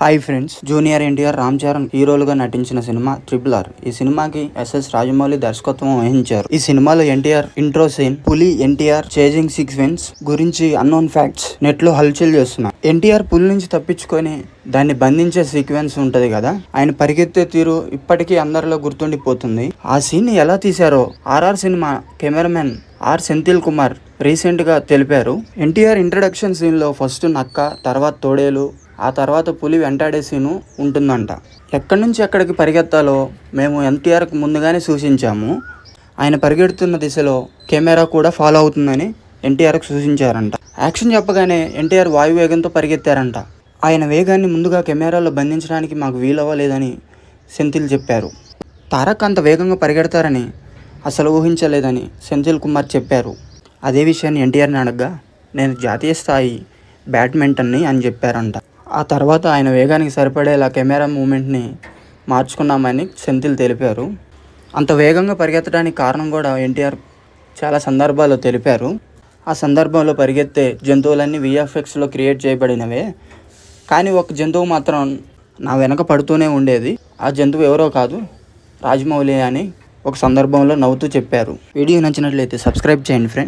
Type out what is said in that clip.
Hi friends junior NTR Ram Charan హీరోలుగా నటించిన cinema triple R. ఈ సినిమాకి ఎస్ఎస్ రాజమౌళి దర్శకత్వం వహించారు. ఈ సినిమాలో ఎన్టీఆర్ ఇంట్రో సీన్ పులి ఎన్టీఆర్ చేజింగ్ సీక్వెన్స్ గురించి అన్నోన్ ఫ్యాక్ట్స్ నెట్లో హల్చల్ చేస్తున్నారు ఎన్టీఆర్ పులి నుంచి తప్పించుకొని దాన్ని బంధించే సీక్వెన్స్ ఉంటది కదా? ఆయన పరిగెత్తే తీరు ఇప్పటికీ అందరిలో గుర్తుండిపోతుంది. ఆ సీన్ ఎలా తీశారో RR cinema cameraman are Senthil Kumar రీసెంట్గా తెలిపారు. ఎన్టీఆర్ ఇంట్రడక్షన్ సీన్లో ఫస్ట్ నక్క తర్వాత తోడేలు ఆ తర్వాత పులి వెంటాడే సీను ఉంటుందంట. ఎక్కడి నుంచి ఎక్కడికి పరిగెత్తాలో మేము ఎన్టీఆర్కి ముందుగానే సూచించాము. ఆయన పరిగెడుతున్న దిశలో కెమెరా కూడా ఫాలో అవుతుందని ఎన్టీఆర్కు సూచించారంట. యాక్షన్ చెప్పగానే ఎన్టీఆర్ వాయువేగంతో పరిగెత్తారంట. ఆయన వేగాన్ని ముందుగా కెమెరాలో బంధించడానికి మాకు వీలవ్వలేదని సెంథిల్ చెప్పారు. తారక్ అంత వేగంగా పరిగెడతారని అసలు ఊహించలేదని సెంథిల్ కుమార్ చెప్పారు. అదే విషయాన్ని ఎన్టీఆర్ని అడగ్గా నేను జాతీయ స్థాయి బ్యాడ్మింటన్ని అని చెప్పారంట. ఆ తర్వాత ఆయన వేగానికి సరిపడేలా కెమెరా మూమెంట్ని మార్చుకున్నామని సెంథిల్ తెలిపారు. అంత వేగంగా పరిగెత్తడానికి కారణం కూడా ఎన్టీఆర్ చాలా సందర్భాల్లో తెలిపారు. ఆ సందర్భంలో పరిగెత్తే జంతువులన్నీ విఎఫ్ఎక్స్లో క్రియేట్ చేయబడినవే. కానీ ఒక జంతువు మాత్రం నా వెనక పడుతూనే ఉండేది. ఆ జంతువు ఎవరో కాదు రాజమౌళి అని ఒక సందర్భంలో నవ్వుతూ చెప్పారు. వీడియో నచ్చినట్లయితే సబ్స్క్రైబ్ చేయండి ఫ్రెండ్